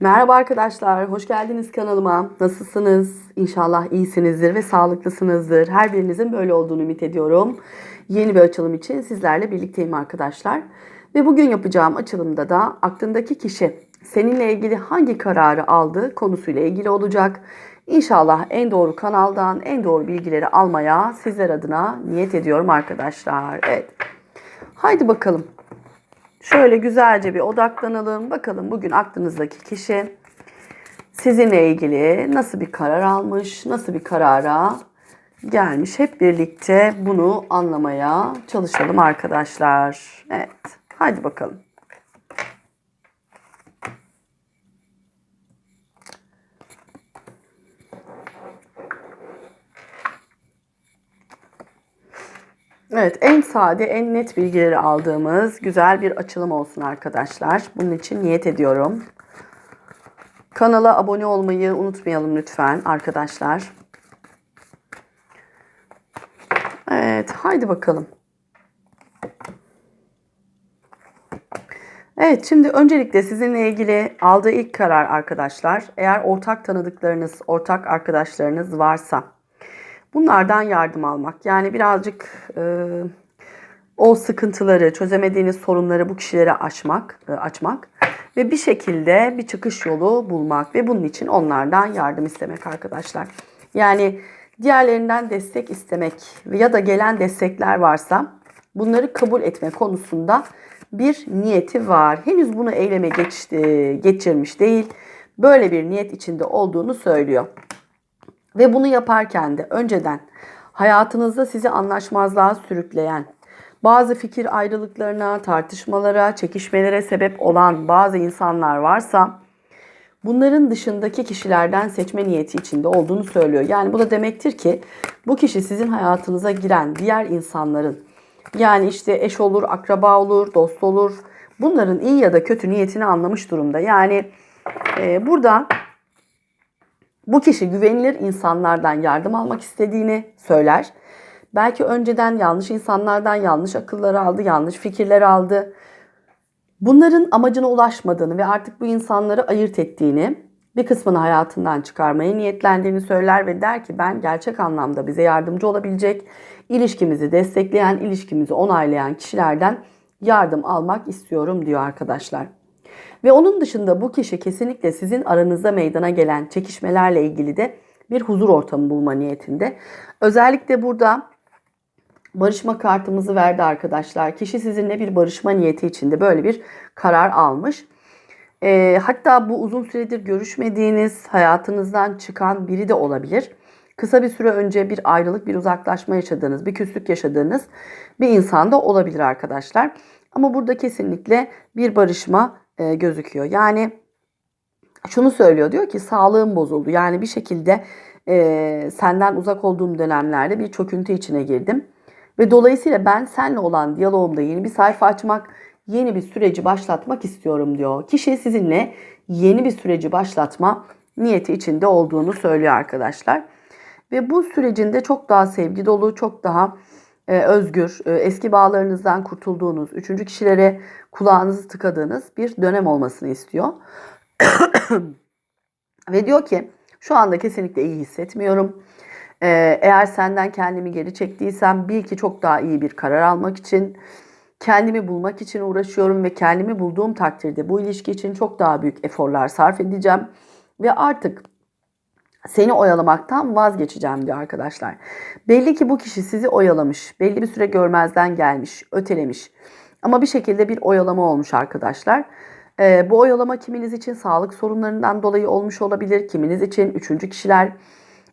Merhaba arkadaşlar, hoş geldiniz kanalıma. Nasılsınız? İnşallah iyisinizdir ve sağlıklısınızdır. Her birinizin böyle olduğunu ümit ediyorum. Yeni bir açılım için sizlerle birlikteyim arkadaşlar. Ve bugün yapacağım açılımda da aklındaki kişi seninle ilgili hangi kararı aldı konusuyla ilgili olacak. İnşallah en doğru kanaldan en doğru bilgileri almaya sizler adına niyet ediyorum arkadaşlar. Evet. Haydi bakalım. Şöyle güzelce bir odaklanalım. Bakalım bugün aklınızdaki kişi sizinle ilgili nasıl bir karar almış, nasıl bir karara gelmiş. Hep birlikte bunu anlamaya çalışalım arkadaşlar. Evet, hadi bakalım. Evet, en sade, en net bilgileri aldığımız güzel bir açılım olsun arkadaşlar. Bunun için niyet ediyorum. Kanala abone olmayı unutmayalım lütfen arkadaşlar. Evet, haydi bakalım. Evet, şimdi öncelikle sizinle ilgili aldığı ilk karar arkadaşlar. Eğer ortak tanıdıklarınız, ortak arkadaşlarınız varsa bunlardan yardım almak. Yani birazcık e, o sıkıntıları, çözemediğiniz sorunları bu kişilere açmak, e, açmak ve bir şekilde bir çıkış yolu bulmak ve bunun için onlardan yardım istemek arkadaşlar. Yani diğerlerinden destek istemek ya da gelen destekler varsa bunları kabul etme konusunda bir niyeti var. Henüz bunu eyleme geçti, geçirmiş değil. Böyle bir niyet içinde olduğunu söylüyor. Ve bunu yaparken de önceden hayatınızda sizi anlaşmazlığa sürükleyen, bazı fikir ayrılıklarına, tartışmalara, çekişmelere sebep olan bazı insanlar varsa bunların dışındaki kişilerden seçme niyeti içinde olduğunu söylüyor. Yani bu da demektir ki bu kişi sizin hayatınıza giren diğer insanların yani işte eş olur, akraba olur, dost olur. Bunların iyi ya da kötü niyetini anlamış durumda. Yani e, burada bu kişi güvenilir insanlardan yardım almak istediğini söyler. Belki önceden yanlış insanlardan yanlış akılları aldı, yanlış fikirler aldı. Bunların amacına ulaşmadığını ve artık bu insanları ayırt ettiğini, bir kısmını hayatından çıkarmaya niyetlendiğini söyler ve der ki ben gerçek anlamda bize yardımcı olabilecek, ilişkimizi destekleyen, ilişkimizi onaylayan kişilerden yardım almak istiyorum diyor arkadaşlar. Ve onun dışında bu kişi kesinlikle sizin aranızda meydana gelen çekişmelerle ilgili de bir huzur ortamı bulma niyetinde. Özellikle burada barışma kartımızı verdi arkadaşlar. Kişi sizinle bir barışma niyeti içinde böyle bir karar almış. E, hatta bu uzun süredir görüşmediğiniz, hayatınızdan çıkan biri de olabilir. Kısa bir süre önce bir ayrılık, bir uzaklaşma yaşadığınız, bir küslük yaşadığınız bir insan da olabilir arkadaşlar. Ama burada kesinlikle bir barışma e, gözüküyor. Yani şunu söylüyor diyor ki sağlığım bozuldu. Yani bir şekilde e, senden uzak olduğum dönemlerde bir çöküntü içine girdim. Ve dolayısıyla ben seninle olan diyalogumda yeni bir sayfa açmak, yeni bir süreci başlatmak istiyorum diyor. Kişi sizinle yeni bir süreci başlatma niyeti içinde olduğunu söylüyor arkadaşlar. Ve bu sürecinde çok daha sevgi dolu, çok daha özgür, e, eski bağlarınızdan kurtulduğunuz, üçüncü kişilere kulağınızı tıkadığınız bir dönem olmasını istiyor. Ve diyor ki şu anda kesinlikle iyi hissetmiyorum. E, eğer senden kendimi geri çektiysem bil ki çok daha iyi bir karar almak için, kendimi bulmak için uğraşıyorum ve kendimi bulduğum takdirde bu ilişki için çok daha büyük eforlar sarf edeceğim. Ve artık seni oyalamaktan vazgeçeceğim diyor arkadaşlar. Belli ki bu kişi sizi oyalamış. Belli bir süre görmezden gelmiş, ötelemiş. Ama bir şekilde bir oyalama olmuş arkadaşlar. Ee, bu oyalama kiminiz için sağlık sorunlarından dolayı olmuş olabilir. Kiminiz için üçüncü kişiler,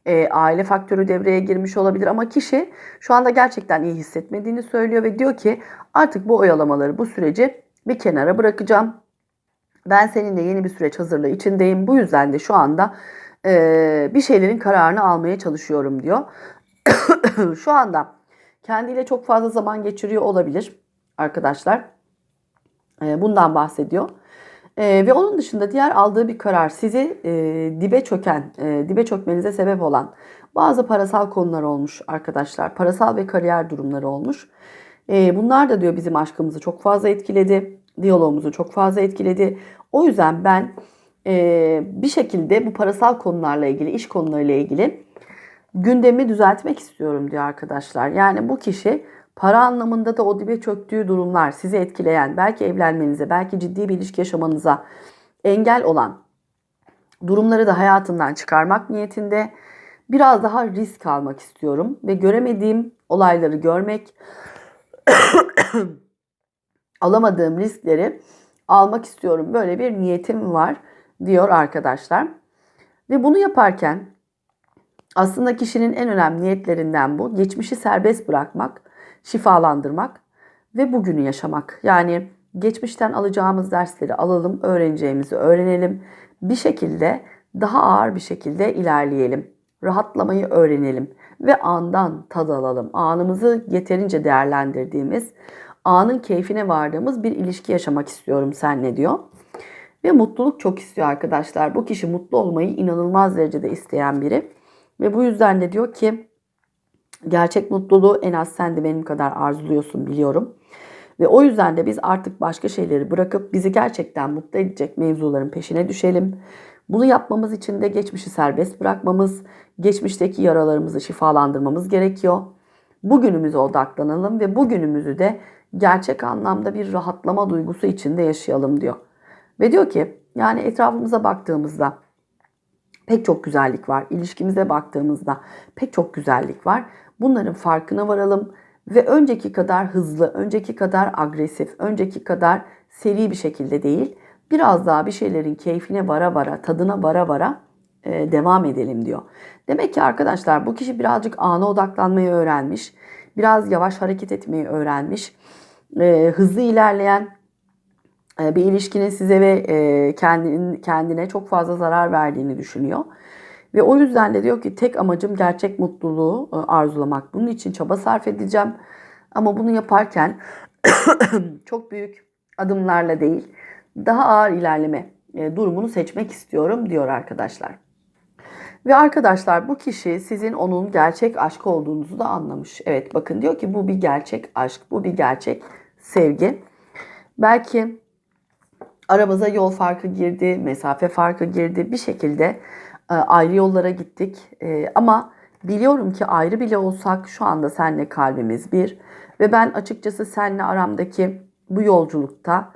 e, aile faktörü devreye girmiş olabilir. Ama kişi şu anda gerçekten iyi hissetmediğini söylüyor ve diyor ki artık bu oyalamaları, bu süreci bir kenara bırakacağım. Ben seninle yeni bir süreç hazırlığı içindeyim. Bu yüzden de şu anda e, bir şeylerin kararını almaya çalışıyorum diyor. Şu anda kendiyle çok fazla zaman geçiriyor olabilir arkadaşlar. E, bundan bahsediyor. E, ve onun dışında diğer aldığı bir karar sizi e, dibe çöken, e, dibe çökmenize sebep olan bazı parasal konular olmuş arkadaşlar. Parasal ve kariyer durumları olmuş. E, bunlar da diyor bizim aşkımızı çok fazla etkiledi. Diyalogumuzu çok fazla etkiledi. O yüzden ben e, bir şekilde bu parasal konularla ilgili, iş konularıyla ilgili gündemi düzeltmek istiyorum diyor arkadaşlar. Yani bu kişi para anlamında da o dibe çöktüğü durumlar sizi etkileyen, belki evlenmenize, belki ciddi bir ilişki yaşamanıza engel olan durumları da hayatından çıkarmak niyetinde biraz daha risk almak istiyorum ve göremediğim olayları görmek, alamadığım riskleri almak istiyorum. Böyle bir niyetim var diyor arkadaşlar. Ve bunu yaparken aslında kişinin en önemli niyetlerinden bu. Geçmişi serbest bırakmak, şifalandırmak ve bugünü yaşamak. Yani geçmişten alacağımız dersleri alalım, öğreneceğimizi öğrenelim. Bir şekilde daha ağır bir şekilde ilerleyelim. Rahatlamayı öğrenelim ve andan tad alalım. Anımızı yeterince değerlendirdiğimiz, anın keyfine vardığımız bir ilişki yaşamak istiyorum senle diyor. Ve mutluluk çok istiyor arkadaşlar. Bu kişi mutlu olmayı inanılmaz derecede isteyen biri. Ve bu yüzden de diyor ki gerçek mutluluğu en az sen de benim kadar arzuluyorsun biliyorum. Ve o yüzden de biz artık başka şeyleri bırakıp bizi gerçekten mutlu edecek mevzuların peşine düşelim. Bunu yapmamız için de geçmişi serbest bırakmamız, geçmişteki yaralarımızı şifalandırmamız gerekiyor. Bugünümüze odaklanalım ve bugünümüzü de gerçek anlamda bir rahatlama duygusu içinde yaşayalım diyor. Ve diyor ki yani etrafımıza baktığımızda pek çok güzellik var. İlişkimize baktığımızda pek çok güzellik var. Bunların farkına varalım ve önceki kadar hızlı, önceki kadar agresif, önceki kadar seri bir şekilde değil, biraz daha bir şeylerin keyfine vara vara, tadına vara vara e, devam edelim diyor. Demek ki arkadaşlar bu kişi birazcık ana odaklanmayı öğrenmiş, biraz yavaş hareket etmeyi öğrenmiş, e, hızlı ilerleyen bir ilişkinin size ve e, kendin, kendine çok fazla zarar verdiğini düşünüyor. Ve o yüzden de diyor ki tek amacım gerçek mutluluğu e, arzulamak. Bunun için çaba sarf edeceğim. Ama bunu yaparken çok büyük adımlarla değil, daha ağır ilerleme durumunu seçmek istiyorum diyor arkadaşlar. Ve arkadaşlar bu kişi sizin onun gerçek aşk olduğunuzu da anlamış. Evet bakın diyor ki bu bir gerçek aşk, bu bir gerçek sevgi. Belki aramıza yol farkı girdi, mesafe farkı girdi. Bir şekilde e, ayrı yollara gittik. E, ama biliyorum ki ayrı bile olsak şu anda senle kalbimiz bir. Ve ben açıkçası seninle aramdaki bu yolculukta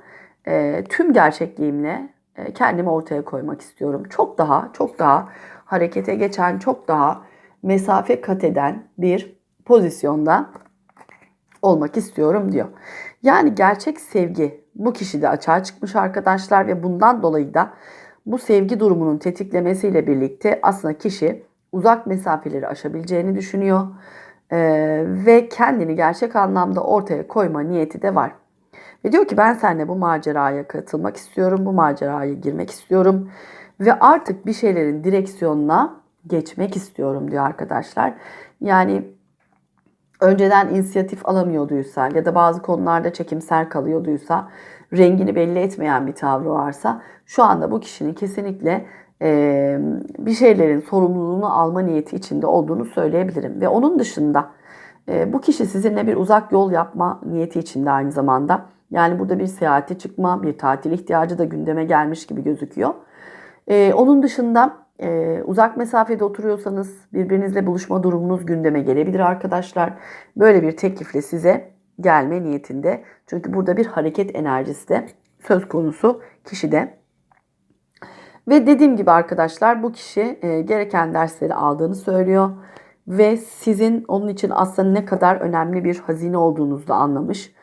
e, tüm gerçekliğimle kendimi ortaya koymak istiyorum. Çok daha, çok daha harekete geçen, çok daha mesafe kat eden bir pozisyonda olmak istiyorum diyor. Yani gerçek sevgi bu kişide açığa çıkmış arkadaşlar ve bundan dolayı da bu sevgi durumunun tetiklemesiyle birlikte aslında kişi uzak mesafeleri aşabileceğini düşünüyor ee, ve kendini gerçek anlamda ortaya koyma niyeti de var. Ve diyor ki ben seninle bu maceraya katılmak istiyorum, bu maceraya girmek istiyorum ve artık bir şeylerin direksiyonuna geçmek istiyorum diyor arkadaşlar. Yani önceden inisiyatif alamıyorduysa ya da bazı konularda çekimser kalıyorduysa, rengini belli etmeyen bir tavrı varsa şu anda bu kişinin kesinlikle e, bir şeylerin sorumluluğunu alma niyeti içinde olduğunu söyleyebilirim. Ve onun dışında e, bu kişi sizinle bir uzak yol yapma niyeti içinde aynı zamanda. Yani burada bir seyahate çıkma, bir tatil ihtiyacı da gündeme gelmiş gibi gözüküyor. E, onun dışında ee, uzak mesafede oturuyorsanız birbirinizle buluşma durumunuz gündeme gelebilir arkadaşlar. Böyle bir teklifle size gelme niyetinde. Çünkü burada bir hareket enerjisi de söz konusu kişide. Ve dediğim gibi arkadaşlar bu kişi e, gereken dersleri aldığını söylüyor. Ve sizin onun için aslında ne kadar önemli bir hazine olduğunuzu da anlamış.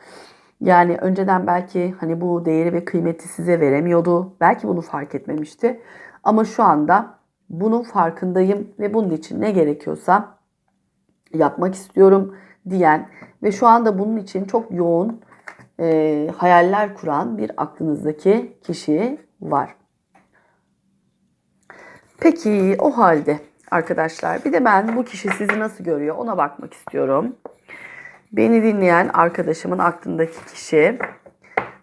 Yani önceden belki hani bu değeri ve kıymeti size veremiyordu. Belki bunu fark etmemişti. Ama şu anda bunun farkındayım ve bunun için ne gerekiyorsa yapmak istiyorum diyen ve şu anda bunun için çok yoğun e, hayaller kuran bir aklınızdaki kişi var. Peki o halde arkadaşlar bir de ben bu kişi sizi nasıl görüyor ona bakmak istiyorum. Beni dinleyen arkadaşımın aklındaki kişi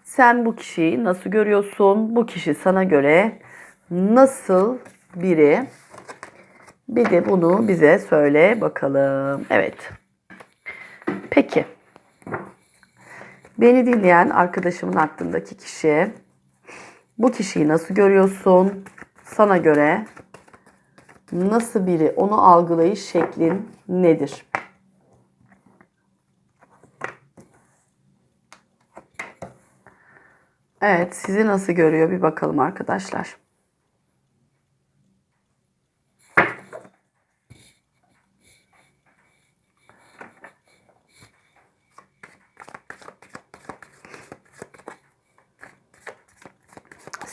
sen bu kişiyi nasıl görüyorsun? Bu kişi sana göre nasıl biri. Bir de bunu bize söyle bakalım. Evet. Peki. Beni dinleyen arkadaşımın aklındaki kişi Bu kişiyi nasıl görüyorsun? Sana göre nasıl biri? Onu algılayış şeklin nedir? Evet, sizi nasıl görüyor bir bakalım arkadaşlar.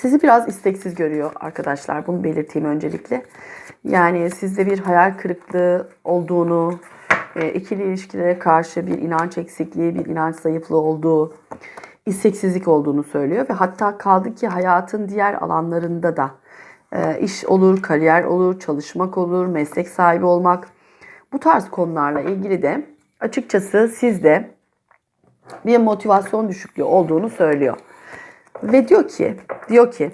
Sizi biraz isteksiz görüyor arkadaşlar. Bunu belirteyim öncelikle. Yani sizde bir hayal kırıklığı olduğunu, e, ikili ilişkilere karşı bir inanç eksikliği, bir inanç zayıflığı olduğu, isteksizlik olduğunu söylüyor ve hatta kaldı ki hayatın diğer alanlarında da e, iş olur, kariyer olur, çalışmak olur, meslek sahibi olmak bu tarz konularla ilgili de açıkçası sizde bir motivasyon düşüklüğü olduğunu söylüyor. Ve diyor ki, diyor ki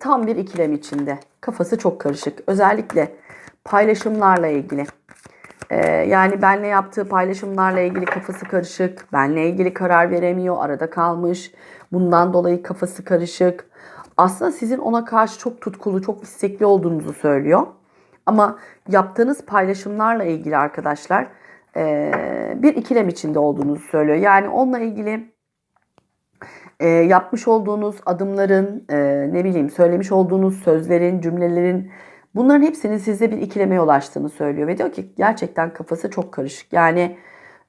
tam bir ikilem içinde. Kafası çok karışık. Özellikle paylaşımlarla ilgili. Ee, yani benle yaptığı paylaşımlarla ilgili kafası karışık. Benle ilgili karar veremiyor. Arada kalmış. Bundan dolayı kafası karışık. Aslında sizin ona karşı çok tutkulu, çok istekli olduğunuzu söylüyor. Ama yaptığınız paylaşımlarla ilgili arkadaşlar ee, bir ikilem içinde olduğunuzu söylüyor. Yani onunla ilgili e, yapmış olduğunuz adımların, e, ne bileyim söylemiş olduğunuz sözlerin, cümlelerin bunların hepsinin size bir ikileme yol açtığını söylüyor. Ve diyor ki gerçekten kafası çok karışık. Yani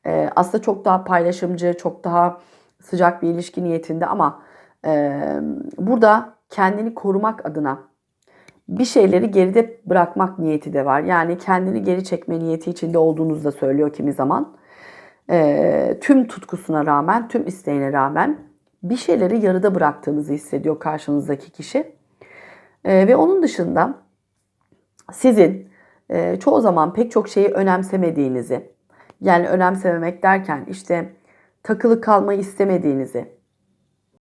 e, aslında çok daha paylaşımcı, çok daha sıcak bir ilişki niyetinde ama e, burada kendini korumak adına bir şeyleri geride bırakmak niyeti de var. Yani kendini geri çekme niyeti içinde olduğunuzu da söylüyor kimi zaman. E, tüm tutkusuna rağmen, tüm isteğine rağmen bir şeyleri yarıda bıraktığınızı hissediyor karşınızdaki kişi. E, ve onun dışında sizin e, çoğu zaman pek çok şeyi önemsemediğinizi, yani önemsememek derken işte takılı kalmayı istemediğinizi,